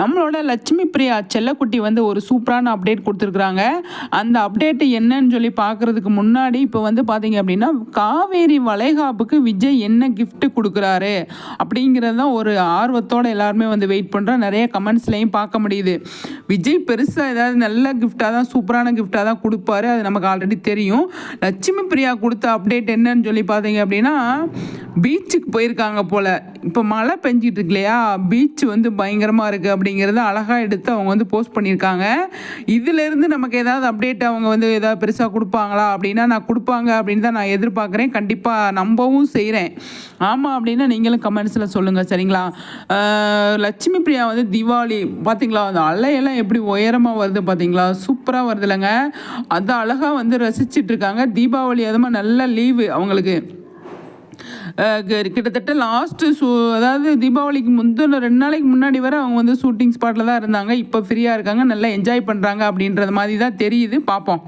நம்மளோட லட்சுமி பிரியா செல்லக்குட்டி வந்து ஒரு சூப்பரான அப்டேட் கொடுத்துருக்குறாங்க. அந்த அப்டேட் என்னன்னு சொல்லி பார்க்குறதுக்கு முன்னாடி இப்போ வந்து பார்த்தீங்க அப்படின்னா காவேரி வளைகாப்புக்கு விஜய் என்ன கிஃப்ட் கொடுக்குறாரு அப்படிங்கிறது தான் ஒரு ஆர்வத்தோட எல்லாருமே வந்து வெயிட் பண்ணுறோம் நிறைய கமெண்ட்ஸ்லையும் பார்க்க முடியுது. விஜய் பெருசாக ஏதாவது நல்ல கிஃப்டாக தான் சூப்பரான கிஃப்டாக தான் கொடுப்பாரு. அது நமக்கு ஆல்ரெடி தெரியும். லட்சுமி பிரியா கொடுத்த அப்டேட் என்னன்னு சொல்லி பார்த்தீங்க அப்படின்னா பீச்சுக்கு போயிருக்காங்க போல். இப்போ மழை பெஞ்சிட்டு இருக்கு இல்லையா? பீச் வந்து பயங்கரமாக இருக்குது அப்படிங்கிறத அழகாக எடுத்து அவங்க வந்து போஸ்ட் பண்ணியிருக்காங்க. இதிலேருந்து நமக்கு ஏதாவது அப்டேட் அவங்க வந்து ஏதாவது பெருசாக கொடுப்பாங்களா அப்படின்னா நான் கொடுப்பாங்க அப்படின்னு தான் நான் எதிர்பார்க்குறேன். கண்டிப்பாக நம்பவும் செய்கிறேன் ஆமாம் அப்படின்னா நீங்களும் கமெண்ட்ஸில் சொல்லுங்கள் சரிங்களா? லட்சுமி பிரியா வந்து தீபாவளி பார்த்தீங்களா அந்த அலையெல்லாம் எப்படி உயரமாக வருது பார்த்தீங்களா சூப்பராக வருது இல்லைங்க அதை அழகாக வந்து ரசிச்சிட்ருக்காங்க. தீபாவளி அதுமா நல்ல லீவு அவங்களுக்கு. கிட்டத்தட்ட லாஸ்ட்டு ஷூ அதாவது தீபாவளிக்கு முந்தின ரெண்டு நாளைக்கு முன்னாடி வரை அவங்க வந்து ஷூட்டிங் ஸ்பாட்டில் தான் இருந்தாங்க. இப்போ ஃப்ரீயாக இருக்காங்க. நல்லா என்ஜாய் பண்ணுறாங்க அப்படின்றது மாதிரி தான் தெரியுது. பார்ப்போம்